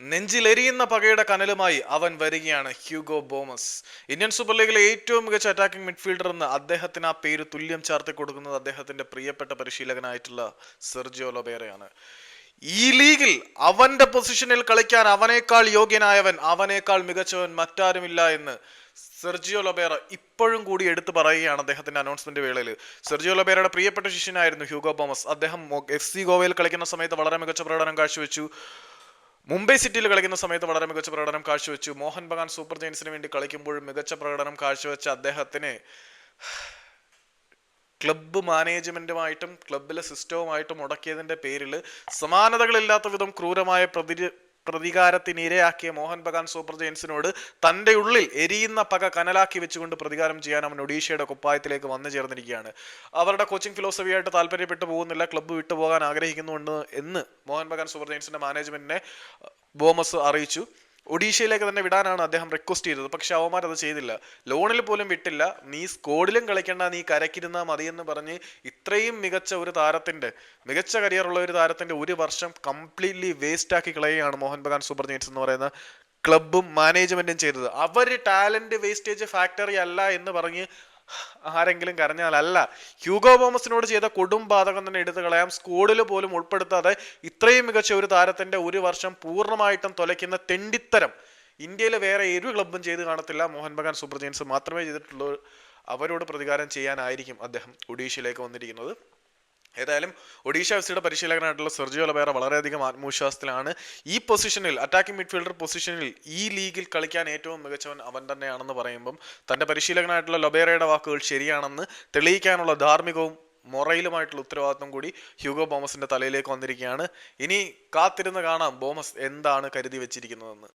നെഞ്ചിലെരിയുന്ന പകയുടെ കനലുമായി അവൻ വരികയാണ് Hugo Boumous. Indian super ലീഗിലെ ഏറ്റവും മികച്ച അറ്റാക്കിംഗ് മിഡ്ഫീൽഡർ എന്ന് അദ്ദേഹത്തിന് ആ പേര് തുല്യം ചേർത്ത് കൊടുക്കുന്നത് അദ്ദേഹത്തിന്റെ പ്രിയപ്പെട്ട പരിശീലകനായിട്ടുള്ള സെർജിയോ ലൊബേറയാണ്. ഈ ലീഗിൽ അവന്റെ പൊസിഷനിൽ കളിക്കാൻ അവനേക്കാൾ യോഗ്യനായവൻ അവനേക്കാൾ മികച്ചവൻ മറ്റാരുമില്ല എന്ന് സെർജിയോ ലൊബേറ ഇപ്പോഴും കൂടി എടുത്തു പറയുകയാണ് അദ്ദേഹത്തിന്റെ അനൗൺസ്മെന്റ് വേളയിൽ. സെർജിയോ ലൊബേറയുടെ പ്രിയപ്പെട്ട ശിഷ്യനായിരുന്നു ഹ്യൂഗോ ബോമസ്. അദ്ദേഹം എഫ് സി ഗോവയിൽ കളിക്കുന്ന സമയത്ത് വളരെ മികച്ച പ്രകടനം കാഴ്ചവെച്ചു. മുംബൈ സിറ്റിയിൽ കളിക്കുന്ന സമയത്ത് വളരെ മികച്ച പ്രകടനം കാഴ്ചവെച്ചു. മോഹൻ ബഗാൻ സൂപ്പർ ജയൻസിന് വേണ്ടി കളിക്കുമ്പോഴും മികച്ച പ്രകടനം കാഴ്ചവെച്ച അദ്ദേഹത്തിന് ക്ലബ്ബ് മാനേജ്മെന്റുമായിട്ടും ക്ലബിലെ സിസ്റ്റവുമായിട്ടും മുടക്കിയതിന്റെ പേരിൽ സമാനതകളില്ലാത്ത വിധം ക്രൂരമായ പ്രതി പ്രതികാരത്തിനിരയാക്കിയ മോഹൻ ബഗാൻ സൂപ്പർ ജയൻസിനോട് തന്റെ ഉള്ളിൽ എരിയുന്ന പക കനലാക്കി വെച്ചുകൊണ്ട് പ്രതികാരം ചെയ്യാൻ അവൻ ഒഡീഷയുടെ കുപ്പായത്തിലേക്ക് വന്നു ചേർന്നിരിക്കുകയാണ്. അവരുടെ കോച്ചിങ് ഫിലോസഫിയായിട്ട് താല്പര്യപ്പെട്ടു പോകുന്നില്ല ക്ലബ്ബ് വിട്ടുപോകാൻ ആഗ്രഹിക്കുന്നുണ്ട് എന്ന് മോഹൻ ബഗാൻ സൂപ്പർ ജയൻസിന്റെ മാനേജ്മെന്റിനെ ബോമസ് അറിയിച്ചു. ഒഡീഷയിലേക്ക് തന്നെ വിടാനാണ് അദ്ദേഹം റിക്വസ്റ്റ് ചെയ്തത്. പക്ഷെ അവന്മാർ അത് ചെയ്തില്ല. ലോണിൽ പോലും വിട്ടില്ല. നീ സ്കോഡിലും കളിക്കേണ്ട. നീ കരക്കിരുന്നാൽ മതിയെന്ന് പറഞ്ഞ് ഇത്രയും മികച്ച ഒരു താരത്തിന്റെ മികച്ച കരിയർ ഉള്ള ഒരു താരത്തിന്റെ ഒരു വർഷം കംപ്ലീറ്റ്ലി വേസ്റ്റ് ആക്കി കളയുകയാണ് മോഹൻ ബഗാൻ സൂപ്പർ ജീൻസ് എന്ന് പറയുന്ന ക്ലബും മാനേജ്മെന്റും ചെയ്തത്. അവർ ടാലന്റ് വേസ്റ്റേജ് ഫാക്ടറി അല്ല എന്ന് പറഞ്ഞ് ആരെങ്കിലും കരഞ്ഞാലല്ല ഹ്യൂഗോ ബോമസിനോട് ചെയ്ത കൊടും ബാധകം തന്നെ എടുത്തു കളയാം സ്കൂളിൽ പോലും ഉൾപ്പെടുത്താതെ ഇത്രയും മികച്ച ഒരു താരത്തിന്റെ ഒരു വർഷം പൂർണമായിട്ടും തുലയ്ക്കുന്ന തെണ്ടിത്തരം ഇന്ത്യയിലെ വേറെ ഒരു ക്ലബും ചെയ്ത് കാണത്തില്ല. മോഹൻ ബഗാൻ സൂപ്പർ ജെയിൻസ് മാത്രമേ ചെയ്തിട്ടുള്ളൂ. അവരോട് പ്രതികാരം ചെയ്യാനായിരിക്കും അദ്ദേഹം ഒഡീഷയിലേക്ക് വന്നിരിക്കുന്നത്. ഏതായാലും ഒഡീഷ എഫ് സിയുടെ പരിശീലകനായിട്ടുള്ള സെർജിയോ ലബേറ വളരെയധികം ആത്മവിശ്വാസത്തിലാണ്. ഈ പൊസിഷനിൽ അറ്റാക്കിംഗ് മിഡ്ഫീൽഡർ പൊസിഷനിൽ ഈ ലീഗിൽ കളിക്കാൻ ഏറ്റവും മികച്ചവൻ അവൻ തന്നെയാണെന്ന് പറയുമ്പം തന്റെ പരിശീലകനായിട്ടുള്ള ലൊബേറയുടെ വാക്കുകൾ ശരിയാണെന്ന് തെളിയിക്കാനുള്ള ധാർമ്മികവും മൊറയിലുമായിട്ടുള്ള ഉത്തരവാദിത്വം കൂടി ഹ്യൂഗോ ബോമസിന്റെ തലയിലേക്ക് വന്നിരിക്കുകയാണ്. ഇനി കാത്തിരുന്ന് കാണാം ബോമസ് എന്താണ് കരുതി വെച്ചിരിക്കുന്നതെന്ന്.